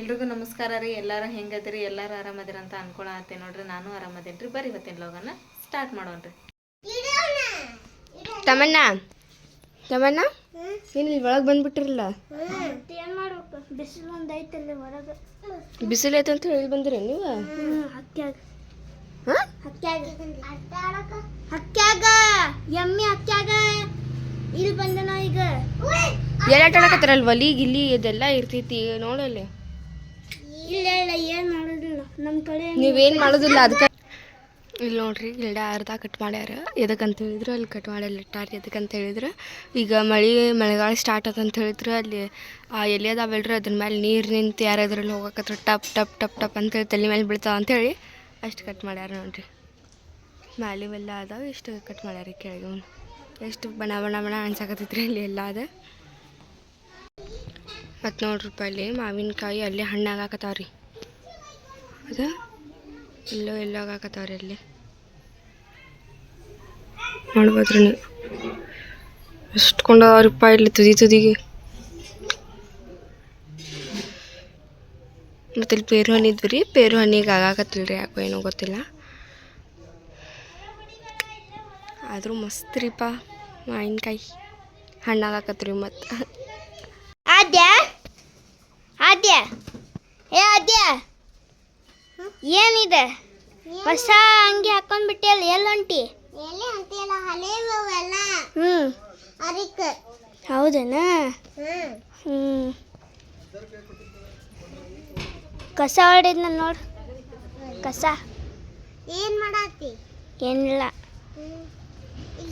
ಎಲ್ರಿಗೂ ನಮಸ್ಕಾರ ರೀ. ಎಲ್ಲಾರು ಹೆಂಗದಿರಿ? ಎಲ್ಲಾರು ಆರಾಮದಿರ ಅಂತ ಅನ್ಕೊಳತ್ತೆ ನೋಡ್ರಿ. ನಾನು ಆರಾಮದೇನ್ರಿ. ಬರೀ ಇವತ್ತಿನ ಲೋಗನ ಸ್ಟಾರ್ಟ್ ಮಾಡೋಣ್ರಿ. ತಮಣ್ಣ ತಮಣ್ಣ ಏನು ಇಲ್ಲಿ ಒಳಗೆ ಬಂದ್ಬಿಟ್ಟಿರಲ್ಲ? ಏನು ಮಾಡ್ಬೇಕು? ಬಿಸಿಲು ಒಂದ್ ಐತಲ್ಲಿ ಹೊರಗೆ. ಬಿಸಿಲು ಐತೆ ಅಂತ ಹೇಳಿ ಬಂದಿರ ನೀವು? ಹಕ್ಕ್ಯಾಗ ಹಕ್ಕ್ಯಾಗ ಹಕ್ಕ್ಯಾಗ ಎಮ್ಮಿ ಹಕ್ಕ್ಯಾಗ ಇಲ್ಲಿ ಬಂದನ ಈಗ. ಎಲ್ಲ ಆಟಾಡಕತ್ತಾರಲ್ಲ ಒಲಿ ಗಿಲಿ ಇದೆಲ್ಲ ಇರ್ತೈತಿ ನೋಡಲ್ಲಿ. ಇಲ್ಲ ಇಲ್ಲ ಏನ್ ಮಾಡೋದಿಲ್ಲ. ನಮ್ಮ ಕಡೆ ನೀವೇನು ಮಾಡೋದಿಲ್ಲ ಅದಕ್ಕೆ ಇಲ್ಲಿ ನೋಡ್ರಿ ಗಿಡ ಅರ್ಧ ಕಟ್ ಮಾಡ್ಯಾರ. ಎದಕ್ಕಂತ ಹೇಳಿದ್ರು ಅಲ್ಲಿ ಕಟ್ ಮಾಡಿ ಇಟ್ಟಾರಿ ಇಟ್ಟಾರ ಎದಕ್ಕಂತ ಹೇಳಿದ್ರು. ಈಗ ಮಳೆ ಮಳೆಗಾಲ ಸ್ಟಾರ್ಟ್ ಆತಂತ ಹೇಳಿದ್ರು ಅಲ್ಲಿ ಆ ಎಲೆ ಅದಾವಲ್ರಿ ಅದ್ರ ಮೇಲೆ ನೀರು ನಿಂತು ಯಾರಾದ್ರಲ್ಲಿ ಹೋಗಕತ್ರ ಟಪ್ ಟಪ್ ಟಪ್ ಟಪ್ ಅಂತೇಳಿ ತಲೆ ಮೇಲೆ ಬೀಳ್ತಾವ ಅಂತೇಳಿ ಅಷ್ಟು ಕಟ್ ಮಾಡ್ಯಾರ ನೋಡ್ರಿ. ಮ್ಯಾಲಿವೆಲ್ಲ ಅದಾವ ಇಷ್ಟು ಕಟ್ ಮಾಡ್ಯಾರ ಕೆಳಗೆ ಎಷ್ಟು ಬಣ ಬಣ ಬಣ ಅನ್ಸಾಕತ್ತೈತ್ರಿ ಅಲ್ಲಿ ಎಲ್ಲ ಅದ. ಮತ್ತು ನೋಡ್ರಿಪ್ಪ ಅಲ್ಲಿ ಮಾವಿನಕಾಯಿ ಅಲ್ಲಿ ಹಣ್ಣಾಗಾಕತ್ತಾವ್ರಿ ಅದು ಎಲ್ಲೋ ಎಲ್ಲೋ ಆಗಾಕತ್ತಾವ್ರಿ ಅಲ್ಲಿ. ನೋಡ್ಬೋದ್ರಿ ನೀವು. ಎಷ್ಟು ರೂಪಾಯಿ ಇಲ್ಲಿ ತುದಿ ತುದಿಗೆ. ಮತ್ತು ಇಲ್ಲಿ ಪೇರು ಹಣ್ಣು ಇದ್ವಿ ರೀ. ಪೇರು ಹಣ್ಣಿಗೆ ಆಗಾಕತ್ತಿಲ್ಲ ರೀ ಯಾಕೋ ಏನೋ ಗೊತ್ತಿಲ್ಲ. ಆದರೂ ಮಸ್ತ್ ರೀಪ ಮಾವಿನಕಾಯಿ. ಹಣ್ಣಾಗಾಕತ್ರಿ ಮತ್ತು. ಏ ಅದ್ಯ. ಏನಿದೆ? ಹೊಸ ಅಂಗಿ ಹಾಕೊಂಡ್ ಬಿಟ್ಟಿಯಲ್ಲ ಎಲ್ಲಿ ಅಂತೀಯಲ್ಲ ಹಳೆವೆಲ್ಲ ಹ್ಮ್. ಅದಕ್ಕೆ. ಹೌದೇನಾ? ಹ್ಮ್. ಕಸ ಹೊಡೆದ್ ನಾನು ನೋಡ್ರಿ ಕಸ. ಏನ್ ಮಾಡಾತಿ? ಏನಿಲ್ಲ.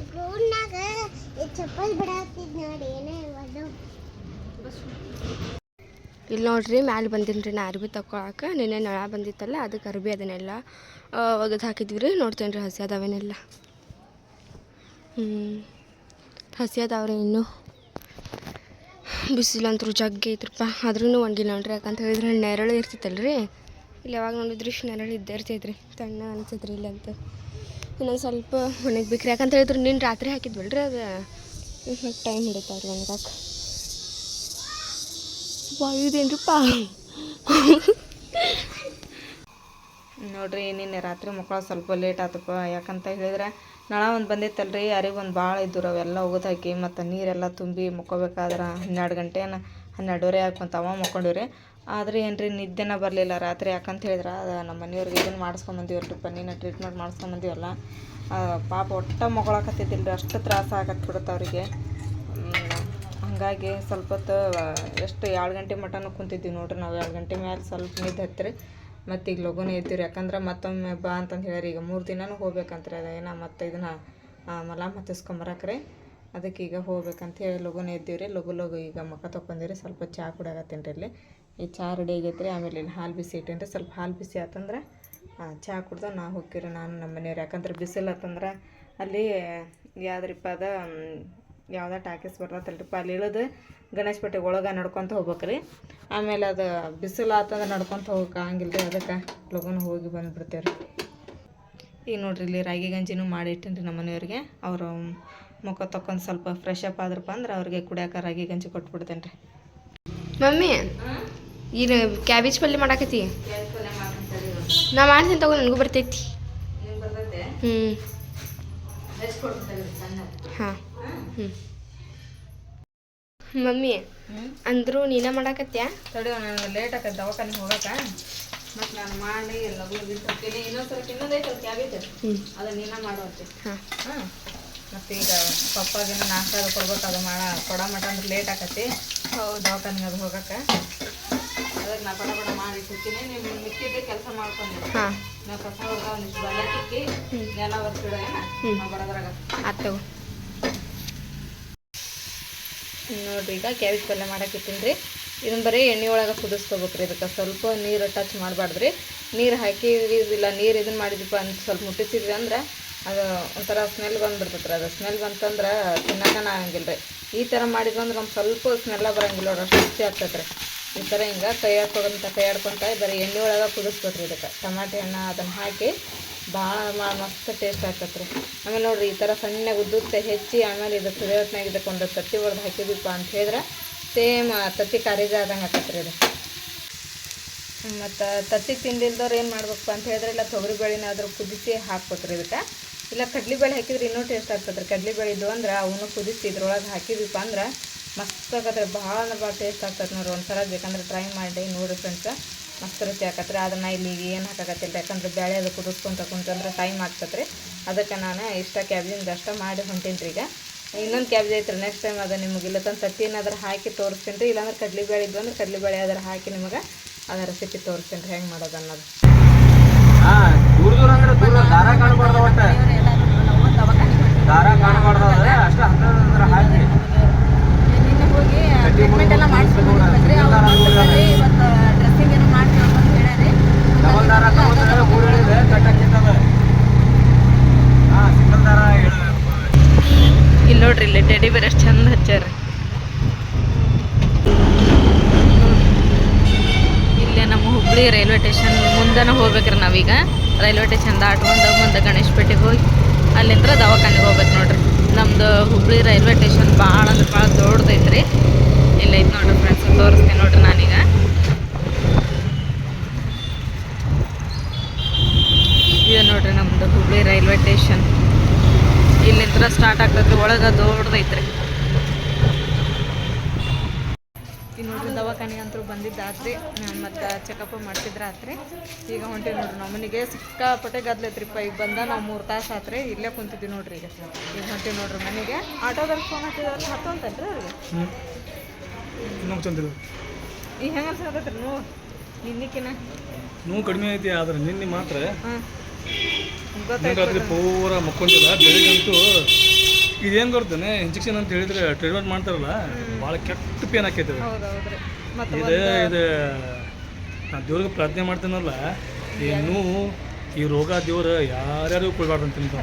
ಗ್ರೌಂಡ್ನಾಗ ಚಪ್ಪಲ್ ಬಿಡಾತಿದ್ ನೋಡಿ ಏನೇ ಅದು ಇಲ್ಲಿ ನೋಡ್ರಿ ಮ್ಯಾಲೆ ಬಂದೀನಿ ರೀ ನಾ ಅರ್ಬಿ ತಗೊಳಕ್ಕೆ ನಿನ್ನೆ ನಳ ಬಂದಿತ್ತಲ್ಲ ಅದಕ್ಕೆ ಅರ್ಬಿ ಅದನ್ನೆಲ್ಲ ಒಗೆದು ಹಾಕಿದ್ವಿ ರೀ. ನೋಡ್ತೇನೆ ರೀ ಹಸಿ ಅದಾವೇನೆಲ್ಲ. ಹ್ಞೂ ಹಸಿ ಅದಾವ್ರಿ ಇನ್ನೂ. ಬಿಸಿಲಂತರೂ ಜಗ್ಗಿ ಐತ್ರಪ್ಪ. ಆದ್ರೂ ಒಣಗಿಲ್ಲ ನೋಡ್ರಿ. ಯಾಕಂತ ಹೇಳಿದ್ರೆ ನೆರಳು ಇರ್ತಿತ್ತಲ್ಲ ರೀ ಇಲ್ಲಿ ಯಾವಾಗ ನೋಡಿದ್ರಿ ನೆರಳು ಇದ್ದೇ ಇರ್ತೈತ್ರಿ. ತಣ್ಣ ಅನ್ಸತ್ರಿ ಇಲ್ಲಂತ ಇನ್ನೊಂದು ಸ್ವಲ್ಪ ಒಣಗ್ಬೇಕ್ರಿ. ಯಾಕಂತ ಹೇಳಿದ್ರೆ ನೀನು ರಾತ್ರಿ ಹಾಕಿದ್ವಲ್ರಿ ಅದು. ಟೈಮ್ ಹಿಡಿತಾವ್ರಿ ಒಣಗಾಕ. ವಾಯುದೇನ್ರಿಪ್ಪ ನೋಡ್ರಿ, ನಿನ್ನೆ ರಾತ್ರಿ ಮಕ್ಕಳು ಸ್ವಲ್ಪ ಲೇಟ್ ಆತಪ್ಪ. ಯಾಕಂತ ಹೇಳಿದ್ರೆ, ನಳ ಒಂದು ಬಂದಿತ್ತಲ್ರಿ ಯಾರಿಗೆ ಒಂದು ಭಾಳ ಇದ್ದರು ಅವೆಲ್ಲ ಒಗದು ಹಾಕಿ ಮತ್ತು ನೀರೆಲ್ಲ ತುಂಬಿ ಮುಕ್ಕೋಬೇಕಾದ್ರೆ ಹನ್ನೆರಡು ಗಂಟೆ ಹನ್ನೆರಡುವರೆ ಹಾಕೊಂತ ಅವ ಮಕ್ಕೊಂಡಿವ್ರಿ. ಆದ್ರೆ ಏನು ರೀ ನಿದ್ದೆನ ಬರಲಿಲ್ಲ ರಾತ್ರಿ. ಯಾಕಂತ ಹೇಳಿದ್ರೆ, ಅದು ನಮ್ಮ ಮನೆಯವ್ರಿಗೆ ಇದನ್ನು ಮಾಡಿಸ್ಕೊಂಬಂದಿವಲ್ರಿಪ್ಪ ನೀನು ಟ್ರೀಟ್ಮೆಂಟ್ ಮಾಡಿಸ್ಕೊಂಬಂದಿವಲ್ಲ ಪಾಪ ಒಟ್ಟ ಮಗಳಾಕತ್ತಿದ್ದಿಲ್ಲ ಅಷ್ಟು ತ್ರಾಸ ಆಗತ್ಬಿಡುತ್ತೆ ಅವರಿಗೆ. ಹಾಗಾಗಿ ಸ್ವಲ್ಪ ಹೊತ್ತು ಎಷ್ಟು ಎರಡು ಗಂಟೆ ಮಟನೂ ಕುಂತಿದ್ವಿ ನೋಡ್ರಿ ನಾವು. ಎರಡು ಗಂಟೆ ಮ್ಯಾಲೆ ಸ್ವಲ್ಪ ನಿದ್ದೆ ಹತ್ತಿರಿ. ಮತ್ತು ಈಗ ಲಘುನೇ ಇದ್ದೀವಿ ಯಾಕಂದ್ರೆ ಮತ್ತೊಮ್ಮೆ ಬಾ ಅಂತಂದು ಹೇಳ್ಯಾರ, ಈಗ ಮೂರು ದಿನನೂ ಹೋಗ್ಬೇಕಂತ್ರಿ. ಅದ ಏನೋ ಮತ್ತು ಇದನ್ನ ಮಲ ಮತ್ತಿಸ್ಕೊಂಬರಕ್ರಿ ಅದಕ್ಕೆ ಈಗ ಹೋಗ್ಬೇಕಂತ ಹೇಳಿ ಲಗುನ ಇದ್ದೀವಿ ರೀ ಲಗು ಲಗು ಈಗ ಮುಖ ತೊಗೊಂಡಿರಿ ಸ್ವಲ್ಪ ಚಹಾ ಕುಡಿಯಾಕತ್ತೀನಿ ರೀ ಇಲ್ಲಿ. ಈ ಚಹಾ ರೆಡಿ ಆಗೈತೆ ರೀ ಆಮೇಲೆ ಇಲ್ಲಿ ಹಾಲು ಬಿಸಿ ಇಟ್ಟೇನಿ ರೀ ಸ್ವಲ್ಪ ಹಾಲು ಬಿಸಿ ಆತಂದ್ರೆ ಚಹಾ ಕುಡ್ದು ನಾ ಹೋಗ್ತೀರಿ ನಾನು ನಮ್ಮ ಮನೆಯವ್ರು. ಯಾಕಂದ್ರೆ ಬಿಸಿಲು ಆತಂದ್ರೆ ಅಲ್ಲಿ ಯಾವ್ದ್ರಿಪ್ಪ ಅದ ಯಾವ್ದೋ ಟಾಕೀಸ್ ಬರ್ತಲ್ರಿ ಅಲ್ಲಿ ಇಳಿದು ಗಣೇಶ ಪೇಟೆ ಒಳಗೆ ನಡ್ಕೊತ ಹೋಗ್ಬೇಕ್ರಿ. ಆಮೇಲೆ ಅದು ಬಿಸಿಲು ಆತಂದ್ರೆ ನಡ್ಕೊತ ಹೋಗಕ್ಕೆ ಆಗಂಗಿಲ್ಲ ರೀ ಅದಕ್ಕೆ ಲಗೂನ ಹೋಗಿ ಬಂದುಬಿಡ್ತೇವೆ ರೀ ಈಗ ನೋಡ್ರಿ ಇಲ್ಲಿ ರಾಗಿ ಗಂಜಿನೂ ಮಾಡಿ ಇಟ್ಟೇನಿ ರೀ ನಮ್ಮ ಮನೆಯವ್ರಿಗೆ. ಅವರು ಮುಖ ತಕ್ಕೊಂಡು ಸ್ವಲ್ಪ ಫ್ರೆಶ್ ಅಪ್ ಆದ್ರಪ್ಪ ಅಂದ್ರೆ ಅವ್ರಿಗೆ ಕುಡಿಯೋಕೆ ರಾಗಿ ಗಂಜಿ ಕೊಟ್ಬಿಡ್ತೇನೆ ರೀ ಮಮ್ಮಿ ಏನು ಕ್ಯಾಬೇಜ್ ಪಲ್ಯ ಮಾಡಾಕತ್ತಿ? ನಾ ಮಾಡ್ತೀನಿ ತಗೋ ನನಗೂ ಬರ್ತೈತಿ. ಹ್ಞೂ ಹಾಂ. ಮಮ್ಮಿ ಅಂದ್ರು ನೀನ ಮಾಡಾಕತ್ಯಾ ತಡಿ ನಾನು ಲೇಟ್ ಆಕೈತೆ ದವಾಖಾನಿಗೆ ಹೋಗಾಕ. ಮತ್ತು ನಾನು ಮಾಡಿ ಲಗು ಬಿಡ್ತೀನಿ ಇನ್ನೊಂದು ಸ್ವಲ್ಪ ಇನ್ನೊಂದು ಐತೆ? ಕ್ಯಾಬೇಜ್ ಅದು ನೀನ ಮಾಡುವಂತೆ ಹಾಂ. ಮತ್ತು ಈಗ ಪಪ್ಪಾಗಿನ ನಾಷ್ಟ ಅದು ಕೊಡ್ಬೇಕು ಅದು ಮಾಡ. ಕೊಡ ಮಟ ಅಂದ್ರೆ ಲೇಟ್ ಆಕತಿ ಹೌದು. ದವಾಖಾನಿಗೆ ಅದು ಹೋಗಕ್ಕೆ ಅದಕ್ಕೆ ನಾ ಪಡ ಪಡ ಮಾಡಿ ಇಟ್ಟಿರ್ತೀನಿ ನೀವು ಮಿಕ್ಕಿದ್ದೆ ಕೆಲಸ ಮಾಡ್ಕೊಂಡು ಹಾಂ. ನಾವು ಕಸ ಹೋಗಿ ಬಲ್ಲ ತಿಕ್ಕಿ ನೆಲ ಒರೆಸಿಡ ನಾವು ಬರೋದ್ರಾಗ. ಆತ್ ನೋಡ್ರಿ, ಈಗ ಕ್ಯಾಬೇಜ್ ಪಲ್ಯ ಮಾಡಕ್ಕೆ ಇಟ್ಟಿನಿ ರೀ ಇದನ್ನು ಬರೀ ಎಣ್ಣೆ ಒಳಗೆ ಕುದಿಸ್ಕೋಬೇಕು ರೀ ಇದಕ್ಕೆ ಸ್ವಲ್ಪ ನೀರು ಟಚ್ ಮಾಡಬಾರ್ದ್ರಿ. ನೀರು ಹಾಕಿ ಇಲ್ಲ, ನೀರು ಇದನ್ನು ಮಾಡಿದ್ವಿ ಅಂತ ಸ್ವಲ್ಪ ಮುಟ್ಟಿಸಿದ್ವಿ ಅಂದ್ರೆ ಅದು ಒಂಥರ ಸ್ಮೆಲ್ ಬಂದ್ಬಿಡ್ತೈತೆ ಅದು ಸ್ಮೆಲ್ ಬಂತಂದ್ರೆ ತಿನ್ನಕನ ಆಗಂಗಿಲ್ಲ ರೀ ಈ ಥರ ಮಾಡಿದ್ವಿ ಅಂದ್ರೆ ಒಂದು ಸ್ವಲ್ಪ ಸ್ಮೆಲ್ಲ ಬರೋಂಗಿಲ್ಲ ನೋಡ್ರಿ, ಅಷ್ಟು ರುಚಿ ಆಗ್ತೈತೆ ರೀ ಈ ಥರ ಹಿಂಗೆ ಕೈ ಆಡ್ಕೊಂತ ಬರೀ ಎಣ್ಣೆ ಒಳಗೆ ಕುದಿಸ್ಬೇಕು ರೀ ಇದಕ್ಕೆ. ಟಮಾಟೆ ಹಣ್ಣು ಅದನ್ನು ಹಾಕಿ ಭಾಳ ಮಸ್ತ್ ಟೇಸ್ಟ್ ಆಗತ್ತೆ ರೀ ಆಮೇಲೆ ನೋಡಿರಿ, ಈ ಥರ ಸಣ್ಣಗೆ ಉದ್ದುತ್ತೆ, ಹೆಚ್ಚಿ, ಆಮೇಲೆ ಇದು ಕುದಿಯೋತ್ನಾಗ ಇದಕ್ಕೊಂದು ತತ್ತಿ ಹೊಡೆದು ಹಾಕಿದ್ವಿಪ್ಪ ಅಂತ ಹೇಳಿದ್ರೆ ಸೇಮ್ ತತ್ತಿ ಕಾರಿಜ ಆದಂಗೆ ಆಕತ್ರಿ ಇದು. ಮತ್ತು ತತ್ತಿ ತಿಂದಿಲ್ದವ್ರು ಏನು ಮಾಡ್ಬೇಕಪ್ಪ ಅಂತ ಹೇಳಿದ್ರೆ, ಇಲ್ಲ ತೊಗರಿ ಬೇಳೆನಾದ್ರೂ ಕುದಿಸಿ ಹಾಕ್ಬೇಕ್ರಿ ಇದಕ್ಕೆ. ಇಲ್ಲ ಕಡ್ಲಿಬೇಳೆ ಹಾಕಿದ್ರೆ ಇನ್ನೂ ಟೇಸ್ಟ್ ಆಗ್ತದೆ ರೀ ಕಡ್ಲಿಬೇಳೆ ಇದ್ದು ಅಂದ್ರೆ ಅವನು ಕುದಿಸಿ ಇದ್ರೊಳಗೆ ಹಾಕಿದ್ವಿಪ್ಪ ಅಂದ್ರೆ ಮಸ್ತ್ ಆಗತ್ತೆ ಭಾಳ ಭಾಳ ಟೇಸ್ಟ್ ಆಗ್ತದೆ ನೋಡ್ರಿ ಒಂದ್ಸಲ ಬೇಕಂದ್ರೆ ಟ್ರೈ ಮಾಡಿ ನೋಡಿರಿ ಫ್ರೆಂಡ್ಸ್ ಮಸ್ತ್ ರುಚಿ ಹಾಕತ್ರಿ ಅದನ್ನು ಇಲ್ಲಿ ಏನು ಹಾಕಾಕತ್ತಿಲ್ಲ ಯಾಕಂದ್ರೆ ಬೇಳೆ ಅದು ಕುದಿಸ್ಕೊಂತ ಕುಂತಂದ್ರೆ ಟೈಮ್ ಆಗ್ತದೆ ರೀ ಅದಕ್ಕೆ ನಾನು ಇಷ್ಟ ಕ್ಯಾಬ್ಜಿಂದ ಅಷ್ಟ ಮಾಡಿ ಹೊಂಟೀನಿ ರೀ ಈಗ. ಇನ್ನೊಂದು ಕ್ಯಾಬೇಜ್ ಐತ್ರಿ. ನೆಕ್ಸ್ಟ್ ಟೈಮ್ ಅದು ನಿಮಗೆ ಇಲ್ಲ ತಂದು ತತ್ತಿ ಏನಾದ್ರೂ ಹಾಕಿ ತೋರಿಸ್ತೀನಿ ರೀ ಇಲ್ಲಾಂದ್ರೆ ಕಡ್ಲಿಬೇಳೆ ಇದ್ದು ಅಂದ್ರೆ ಕಡ್ಲಿಬೇಳೆ ಅದರ ಹಾಕಿ ನಿಮಗೆ ಅದ ರೆಸಿಪಿ ತೋರಿಸ್ತೀನಿ ರೀ ಹೆಂಗೆ ಮಾಡೋದು ಅನ್ನೋದು. ಹಾ ದೂರ ಅಂದ್ರೆ ಕಾಣಬಾರ್ದು ಒಟ್ಟ. ದಾರ ಕಾಣಬಾರ್ದು ಅದ ಅಷ್ಟ ಹತ್ತಿರ ಹಾಕಿ. ನಿನ್ನೆ ಹೋಗಿ ಟ್ರೀಟ್ಮೆಂಟ್ ಎಲ್ಲ ಮಾಡಿಸ್ಕೊಂಡ್ರಿ ಇವತ್ತು ಡ್ರೆಸ್ಸಿಂಗ್ ಏನೋ ಮಾಡ್ತೀವಿ ಅಂತ ಹೇಳ್ಯಾರಿ ಡಬಲ್ ದಾರ ತಗೊಂಡ್ರೆ ಮೂರು ಹೇಳಿದೆ ಕಟ್ಟಕ್ಕಿಂತದ ಹಾ ಸಿಂಗಲ್ ದಾರ ಹೇಳಿದೆ ಇಲ್ಲಿ ನೋಡ್ರಿ, ಇಲ್ಲಿ ಟೆಡಿ ಬೇರೆ ಎಷ್ಟು ಚಂದ ಹಚ್ಚಾರ ಇಲ್ಲೇ ನಮ್ಮ ಹುಬ್ಳಿ ರೈಲ್ವೆ ಸ್ಟೇಷನ್ ಮುಂದೆನ ಹೋಗ್ಬೇಕ್ರಿ ನಾವೀಗ. ರೈಲ್ವೆ ಸ್ಟೇಷನ್ ದಾಟ್ಕೊಂಡ ಮುಂದೆ ಗಣೇಶ್ ಪೇಟೆಗೆ ಹೋಗಿ ಅಲ್ಲಿಂದ ದವಾಖಾನೆಗೆ ಹೋಗ್ಬೇಕು ನೋಡ್ರಿ. ನಮ್ದು ಹುಬ್ಳಿ ರೈಲ್ವೆ ಸ್ಟೇಷನ್ ಭಾಳ ಅಂದ್ರೆ ಭಾಳ ದೊಡ್ಡದೈತ್ರಿ. ಇಲ್ಲೈತೆ ನೋಡ್ರಿ ಫ್ರೆಂಡ್ಸ್ ತೋರಿಸ್ತೀನಿ ನೋಡ್ರಿ ನಾನೀಗ. ಇದು ನೋಡ್ರಿ ನಮ್ದು ಹುಬ್ಳಿ ರೈಲ್ವೆ ಸ್ಟೇಷನ್. ಇಲ್ಲಿಂದ ಸ್ಟಾರ್ಟ್ ಆಗ್ತೈತಿ ಒಳಗೆ ದೊಡ್ಡದೈತ್ರಿ. ಈ ನೋಡ್ರಿ ದವಾಖಾನೆ ಅಂತೂ ಬಂದಿದ್ದಾತ್ರಿ ಮತ್ತು ಚೆಕಪ್ ಮಾಡ್ತಿದ್ರೆ ಆತ್ರಿ ಈಗ ಹೊಂಟಿ ನೋಡ್ರಿ ನಮ್ಮ ಮನೆಗೆ ಸಿಕ್ಕಾಪಟ್ಟೆ ಗದ್ಲೈತ್ರಿಪ್ಪ. ಈಗ ಬಂದ ನಾವು ಮೂರು ತಾಸು ಆತ್ರಿ ಇಲ್ಲೇ ಕುಂತಿದ್ವಿ ನೋಡ್ರಿ ಈಗ. ಈಗ ಹೊಂಟಿ ನೋಡ್ರಿ ಮನೆಗೆ. ಆಟೋದಲ್ಲಿ ಫೋನ್ ಹಚ್ಚಿದ್ರೆ ಹತ್ತೊಂತನ್ರಿ ಅವ್ರಿಗೆ? ಈಗ ಹೆಂಗೆ ಅನ್ಸಕತ್ತೈತ್ರಿ ನೋವು? ನಿನ್ನಿಕ್ಕಿನ ನೋವು ಕಡಿಮೆ ಐತಿ ಆದ್ರೆ ನಿನ್ನೆ ಮಾತ್ರ ಹಾಂ. ರಾತ್ರಿ ಪೂರ ಮಕ್ಕೊಂಡಿಲ್ಲ ಬೆಳಿಗ್ಗಂತೂ ಇದೇನು ಗೊತ್ತೇನೆ? ಇಂಜೆಕ್ಷನ್ ಅಂತ ಹೇಳಿದ್ರೆ ಟ್ರೀಟ್ಮೆಂಟ್ ಮಾಡ್ತಾರಲ್ಲ ಭಾಳ ಕೆಟ್ಟ ಪೇನ್ ಆಕೈತೆ ಇದು ಇದು ನಾ ದೇವ್ರಿಗೆ ಪ್ರಾರ್ಥನೆ ಮಾಡ್ತೀನಲ್ಲ ನೋವು ಈ ರೋಗ ದೇವ್ರು ಯಾರ್ಯಾರಿಗೂ ಕೊಡಬಾರ್ದು ಅಂತ ಇಂಥ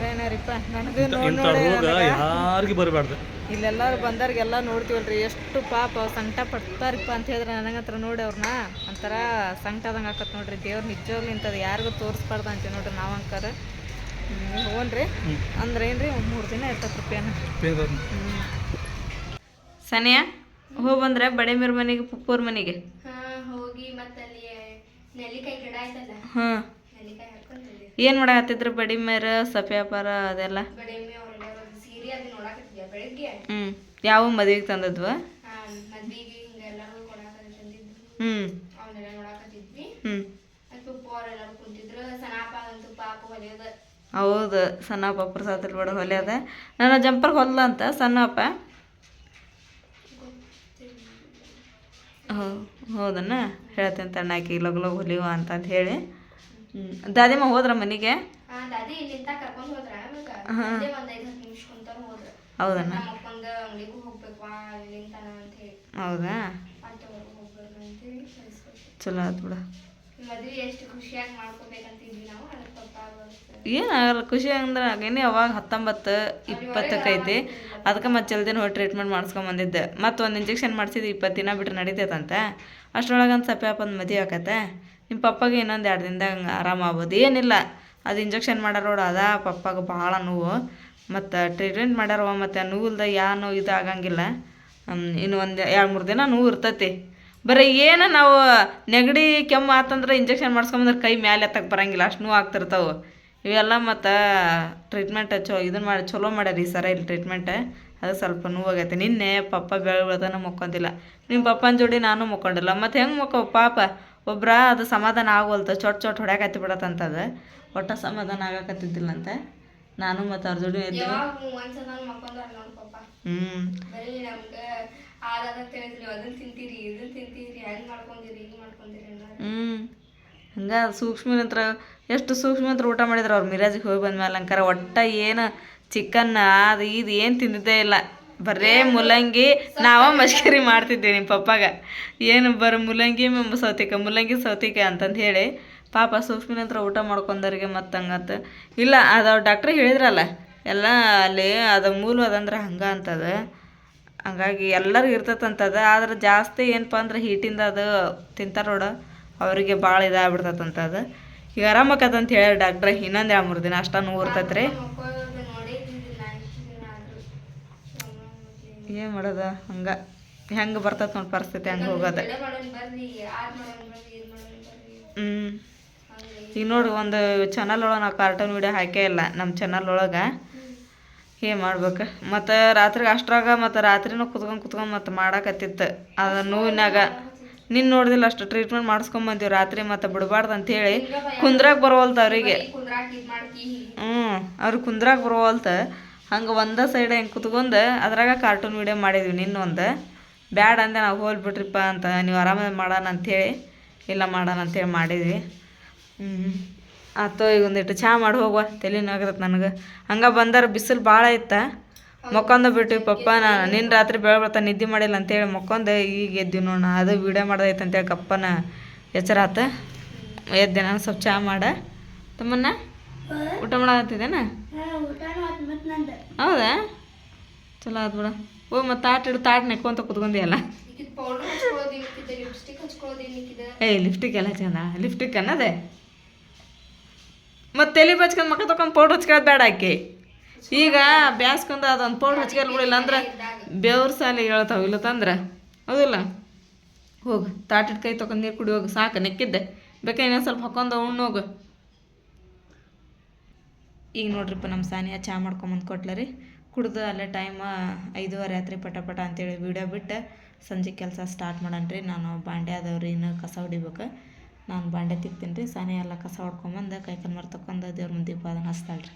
ರೋಗ ಯಾರಿಗೂ ಬರಬಾರ್ದು. ಇಲ್ಲೆಲ್ಲರೂ ಬಂದವ್ರಿಗೆಲ್ಲ ನೋಡ್ತೀವಲ್ರಿ ಎಷ್ಟು ಪಾಪ ಸಂಕಟ ಪಡ್ತಾರಿಪ್ಪ ಅಂತ ಹೇಳಿದ್ರೆ ನನಗಂತ್ರ ನೋಡಿ ಅವ್ರನ್ನ. ಒಂಥರ ಸಂಕಟದಂಗೆ ಆಕತ್ ನೋಡ್ರಿ ದೇವ್ರು ನಿಜವಾಗ್ಲಿ ಇಂಥದ್ದು ಯಾರಿಗೂ ತೋರಿಸ್ಬಾರ್ದು ಅಂತೀವಿ ನೋಡ್ರಿ ನಾವು ಅಂಕರ. ಹ್ಞೂ ಅಂದ್ರೆ ಏನ್ರಿ ಒಂದು ಮೂರು ದಿನ ಇರ್ತೈತೆ ರೂಪಾಯಿನ ಪೇನ್. ಬರ್ತದೆ. ಸನಿಯಾ ಹೋಗಿ ಬಂದ್ರೆ ಬಡೆ ಮೇರ್ ಮನೆಗೆ ಪುಪ್ಪೂರ್ ಮನೆಗೆ? ಏನ್ ಹೋಗಿ ಮತ್ತೆ ಅಲ್ಲಿ ನೆಲ್ಲಿಕಾಯಿ ಗಿಡ ಆಯ್ತಲ್ಲ ಹಾಂ ಏನು ಮಾಡಕತ್ತಿದ್ರು ಬಡಿ ಮೇರ ಸಫ್ಯಾಪಾರ ಅದೆಲ್ಲ? ಹ್ಞೂ ಯಾವ ಮದುವೆಗೆ ತಂದದ್ವ? ಹ್ಮ್. ಹ್ಮ್. ಹಿಂಗೆ ಎಲ್ಲರೂ ಕೊಡಾಕತ್ತಿದ್ದು ಹ್ಞೂ ಹ್ಞೂ ಹೊಲಿಯೋದ ಹೌದು ಸಣ್ಣಪ್ಪ ಪ್ರಸಾದ್ ಬಿಡ ಹೊಲೆ ನಾನು ಜಂಪರ್ ಹೊಲ್ಲ ಅಂತ ಸಣ್ಣಪ್ಪ ಹೌ ಹೌದನ್ನ? ಹೇಳ್ತೇನೆ ತಣ್ಣಾಕಿ ಲಗು ಲಗ್ ಹೊಲಿವ ಅಂತಂದು ಹೇಳಿ. ಹ್ಞೂ ದಾದಿಮ್ಮ ಹೋದ್ರ ಮನೆಗೆ? ಹಾಂ ದಾದಿ ಇಲ್ಲಿಂದ ಕರ್ಕೊಂಡು ಹೋದ್ರ? ಆಮೇಲೆ ಅಲ್ಲೇ ಒಂದು ನಿಮಿಷ ಕುಂತಾರ ಹೋದ್ರ? ಹೌದನ್ನ? ನಮ್ಮ ಅಪ್ಪಂದ ಅಂಗಡಿಗೂ ಹೋಗ್ಬೇಕು ಅಂತ ಹೇಳಿ. ಹೌದಾ? ಚಲೋ ಆಯ್ತು ಬಿಡ. ಮದ್ವೆ ಎಷ್ಟು ಖುಷಿಯಾಗಿ ಮಾಡ್ಕೋಬೇಕಂತಿದ್ವಿ ಏನಾಗಲ್ಲ, ಖುಷಿ ಅಂದ್ರೆ ಆಗೇನಿ ಅವಾಗ ಹತ್ತೊಂಬತ್ತು ಇಪ್ಪತ್ತಕ್ಕೆ ಐತಿ ಅದಕ್ಕೆ ಮತ್ತೆ ಜಲ್ದಿನ ಹೋಗಿ ಟ್ರೀಟ್ಮೆಂಟ್ ಮಾಡಿಸ್ಕೊಂಬಂದಿದ್ದೆ ಮತ್ತು ಒಂದು ಇಂಜೆಕ್ಷನ್ ಮಾಡಿಸಿದ್ದು ಇಪ್ಪತ್ತು ದಿನ ಬಿಟ್ರೆ ನಡೀತೈತಂತೆ. ಅಷ್ಟರೊಳಗೆ ಒಂದು ಸಪ್ಯಾಪಂದು ಮದುವೆ ಆಕತ್ತೆ ನಿಮ್ಮ ಪಪ್ಪಗೆ ಇನ್ನೊಂದು ಎರಡು ದಿನದಾಗ ಆರಾಮ ಆಗ್ಬೋದು. ಏನಿಲ್ಲ, ಅದು ಇಂಜೆಕ್ಷನ್ ಮಾಡ್ಯಾರ ನೋಡು, ಅದ ಪಪ್ಪಾಗ ಭಾಳ ನೋವು. ಮತ್ತು ಟ್ರೀಟ್ಮೆಂಟ್ ಮಾಡ್ಯಾರವ ಮತ್ತು ನೋವಿಲ್ದ ಯಾ ನೋವು ಇದು ಆಗಂಗಿಲ್ಲ. ಇನ್ನು ಒಂದು ಎರಡು ಮೂರು ದಿನ ನೋವು ಇರ್ತೈತಿ. ಬರೀ ಏನು ನಾವು ನೆಗಡಿ ಕೆಮ್ಮು ಆತಂದ್ರೆ ಇಂಜೆಕ್ಷನ್ ಮಾಡಿಸ್ಕೊಂಬಂದ್ರೆ ಕೈ ಮ್ಯಾಲೆ ಎತ್ತಕ್ಕೆ ಬರಂಗಿಲ್ಲ, ಅಷ್ಟು ನೋವು ಆಗ್ತಿರ್ತಾವೆ. ಇವೆಲ್ಲ ಮತ್ತು ಟ್ರೀಟ್ಮೆಂಟ್ ಚೊ ಇದನ್ನು ಮಾಡಿ ಚಲೋ ಮಾಡ್ಯಾರ ಈ ಸರ ಇಲ್ಲಿ ಟ್ರೀಟ್ಮೆಂಟ್ ಅದು ಸ್ವಲ್ಪ ನೋವಾಗೈತೆ. ನಿನ್ನೆ ಪಪ್ಪ ಬೆಳಗ್ಗೆ ಬೆಳ್ದನ ಮುಕ್ಕೊಂದಿಲ್ಲ ನಿಮ್ಮ ಪಪ್ಪನ ಜೋಡಿ ನಾನು ಮುಕ್ಕೊಂಡಿಲ್ಲ. ಮತ್ತು ಹೆಂಗೆ ಮುಕ್ಕೋ ಪಾಪ ಒಬ್ಬರ ಅದು ಸಮಾಧಾನ ಆಗೋಲ್ತ. ಚೊಟ್ ಚೊಟ್ ಹೊಡ್ಯಾಕತ್ತಿ ಬಿಡತ್ತಂತದ ಒಟ್ಟ ಸಮಾಧಾನ ಆಗಕತ್ತಿದ್ದಿಲ್ಲಂತೆ. ನಾನು ಮತ್ತು ಅವ್ರ ಜೋಡಿ ಎದ್ದು ಹ್ಞೂ ಹ್ಞೂ ಹಂಗೆ ಸೂಕ್ಷ್ಮನಂತ್ರ ಎಷ್ಟು ಸೂಕ್ಷ್ಮಂತ್ರ ಊಟ ಮಾಡಿದ್ರು ಅವ್ರು ಮಿರಾಜಿಗೆ ಹೋಗಿ ಬಂದ್ಮೇಲೆ ಅಂಕಾರ ಒಟ್ಟ ಏನು ಚಿಕನ್ ಅದು ಇದು ಏನು ತಿಂದಿದ್ದೇ ಇಲ್ಲ. ಬರೇ ಮೂಲಂಗಿ ನಾವ ಮಶ್ಕರಿ ಮಾಡ್ತಿದ್ದೆ ನಿಮ್ಮ ಪಪ್ಪಾಗ. ಏನು ಬರ ಮೂಲಂಗಿ ಸೌತಿಕ ಮೂಲಂಗಿ ಸೌತಿಕ ಅಂತಂದು ಹೇಳಿ ಪಾಪ ಸೂಕ್ಷ್ಮನಂತ್ರ ಊಟ ಮಾಡ್ಕೊಂಡವ್ರಿಗೆ ಮತ್ತು ಹಂಗಂತ. ಇಲ್ಲ ಅದು ಅವ್ರು ಡಾಕ್ಟ್ರ್ ಹೇಳಿದ್ರಲ್ಲ ಎಲ್ಲ ಅಲ್ಲಿ ಅದು ಮೂಲ ಅದಂದ್ರೆ ಹಂಗೆ ಅಂತದ. ಹಂಗಾಗಿ ಎಲ್ಲರಿಗೂ ಇರ್ತದಂತದ ಆದ್ರೆ ಜಾಸ್ತಿ ಏನಪ್ಪ ಅಂದ್ರೆ ಹೀಟಿಂದ ಅದು ತಿಂತಾರ ನೋಡ. ಅವರಿಗೆ ಭಾಳ ಇದಾಗ್ಬಿಡ್ತೈತಂತ ಅದು. ಈಗ ಆರಾಮಕ್ಕತ್ತಂತ ಹೇಳಿ ಡಾಕ್ಟ್ರ್, ಇನ್ನೊಂದು ಎರಡು ಮೂರು ದಿನ, ಅಷ್ಟ ನೋವು ಇರ್ತೈತೆ ರೀ ಏನು ಮಾಡೋದು, ಹಂಗೆ, ಹೆಂಗೆ ಬರ್ತೈತೆ ನೋಡಿ ಪರಿಸ್ಥಿತಿ ಹಂಗೆ ಹೋಗೋದು. ಹ್ಞೂ ಈಗ ನೋಡಿ, ಒಂದು ಚಾನಲ್ ಒಳಗೆ ನಾವು ಕಾರ್ಟೂನ್ ವೀಡಿಯೋ ಹಾಕೇ ಇಲ್ಲ ನಮ್ಮ ಚಾನಲ್ ಒಳಗೆ. ಏನು ಮಾಡ್ಬೇಕು? ಮತ್ತು ರಾತ್ರಿಗೆ ಅಷ್ಟರಾಗ ಮತ್ತು ರಾತ್ರಿನೂ ಕುತ್ಕೊಂಡು ಕುತ್ಕೊಂಡು ಮತ್ತು ಮಾಡಕತ್ತಿತ್ತು. ಅದು ನೋವಿನಾಗ. ನಿನ್ನ ನೋಡ್ದಿಲ್ಲ ಅಷ್ಟು ಟ್ರೀಟ್ಮೆಂಟ್ ಮಾಡಿಸ್ಕೊಂಬಂದೀವಿ ರಾತ್ರಿ ಮತ್ತು ಬಿಡಬಾರ್ದು ಅಂತೇಳಿ ಕುಂದ್ರಾಗ ಬರವಲ್ತು ಅವರಿಗೆ. ಹ್ಞೂ ಅವ್ರು ಕುಂದ್ರಾಗ ಬರವಲ್ತ. ಹಂಗೆ ಒಂದೇ ಸೈಡ್ ಹೆಂಗೆ ಕುತ್ಕೊಂಡು ಅದ್ರಾಗ ಕಾರ್ಟೂನ್ ವಿಡಿಯೋ ಮಾಡಿದ್ವಿ ನಿನ್ನೊಂದು ಬ್ಯಾಡ ಅಂದೆ ನಾವು ಹೋಲ್ ಬಿಡ್ರಿಪ್ಪ ಅಂತ, ನೀವು ಆರಾಮ ಮಾಡೋಣ ಹೇಳಿ. ಇಲ್ಲ ಮಾಡೋಣ ಅಂಥೇಳಿ ಮಾಡಿದ್ವಿ. ಹ್ಞೂ ಆಯ್ತು ಈಗ ಒಂದಿಟ್ಟು ಚಾ ಮಾಡಿ ಹೋಗುವ, ತಲೆ ನೋವಾಗತ್ತೆ ನನಗೆ. ಹಂಗೆ ಬಂದಾರ ಬಿಸಿಲು ಭಾಳ ಐತ ಮಕ್ಕೊಂದ ಬಿಟ್ಟು ಪಪ್ಪ ನಾನು ನಿನ್ನ ರಾತ್ರಿ ಬೆಳ ಬರ್ತಾ ನಿದ್ದೆ ಮಾಡಿಲ್ಲ ಅಂತೇಳಿ ಮಕ್ಕೊಂದು ಈಗ ಎದ್ದು ನೋಡೋಣ ಅದು ವೀಡಿಯೋ ಮಾಡ್ದೈತೆ ಅಂತೇಳಿ ಕಪ್ಪನ ಎಚ್ಚರ ಆತ. ಎದ್ದೆ ನಾನು ಸ್ವಲ್ಪ ಚಹಾ ಮಾಡ. ತಮ್ಮನ್ನ ಊಟ ಮಾಡತ್ತಿದ್ದೇನ ಹೌದಾ? ಚಲೋ ಆತ್ ಬಿಡ. ಓ ಮತ್ತು ತಾಟ್ ಇಡು ತಾಟ್ ನೆಕ್ಕೊಂತ ಕುತ್ಕೊಂಡಿಯಲ್ಲ. ಏಯ್ ಲಿಫ್ಟಿಕ್ ಎಲ್ಲ ಚಂದ. ಲಿಫ್ಟಿಕ್ ಅನ್ನೋದೇ? ಮತ್ತೆ ತಲೆ ಬಚ್ಕೊಂಡು ಮಕ್ಕ ತಗೊಂಡು ಪೌಡ್ರ್ ಹಚ್ಕೊಳ್ಳೋದು ಬೇಡ ಆಕಿ. ಈಗ ಬ್ಯಾಸ್ಕೊಂದ ಅದೊಂದು ಪೌಡ್ರ್ ಹಚ್ಕೊಳ್ ಬಿಡಿಲ್ಲ ಅಂದ್ರೆ ಬೆವ್ರ ಸಾಲಿ ಹೇಳ್ತಾವ ಇಲ್ಲ ತಂದ್ರೆ. ಹೌದಿಲ್ಲ? ಹೋಗು ತಾಟಿಟ್ ಕೈ ತಗೊಂಡು ನೀರು ಕುಡಿ ಹೋಗು, ಸಾಕು, ನೆಕ್ಕಿದ್ದೆ. ಬೇಕಾ ಇನ್ನೊಂದು ಸ್ವಲ್ಪ ಹಾಕೊಂಡು ಉಣ್ಣು ಹೋಗು. ಈಗ ನೋಡ್ರಿಪ್ಪ ನಮ್ಮ ಸಾನಿಯಾ ಚಹಾ ಮಾಡ್ಕೊಂಬಂದು ಕೊಟ್ಲ ರೀ ಕುಡ್ದು ಅಲ್ಲೇ ಟೈಮ್ ಐದುವರೆ ಆತ್ರಿ ಪಟ ಪಟ ಅಂತೇಳಿ ವಿಡಿಯೋ ಬಿಟ್ಟು. ಸಂಜೆ ಕೆಲಸ ಸ್ಟಾರ್ಟ್ ಮಾಡಣ್ರಿ ನಾನು ಬಾಂಡೆ ಅದಾವ್ರಿ, ಇನ್ನು ಕಸ ಹೊಡಿಬೇಕು. ನಾನು ಬಾಂಡೆ ತಿಕ್ತೀನಿ ರೀ ಸಾನಿ ಎಲ್ಲ ಕಸ ಹೊಡ್ಕೊಂಬಂದು ಕೈ ಕಾಲು ಮರ ತಕೊಂಡು ದೇವ್ರ ಮುಂದೆ ದೀಪ ಅದನ್ನು ಹಚ್ತಾಳ್ರಿ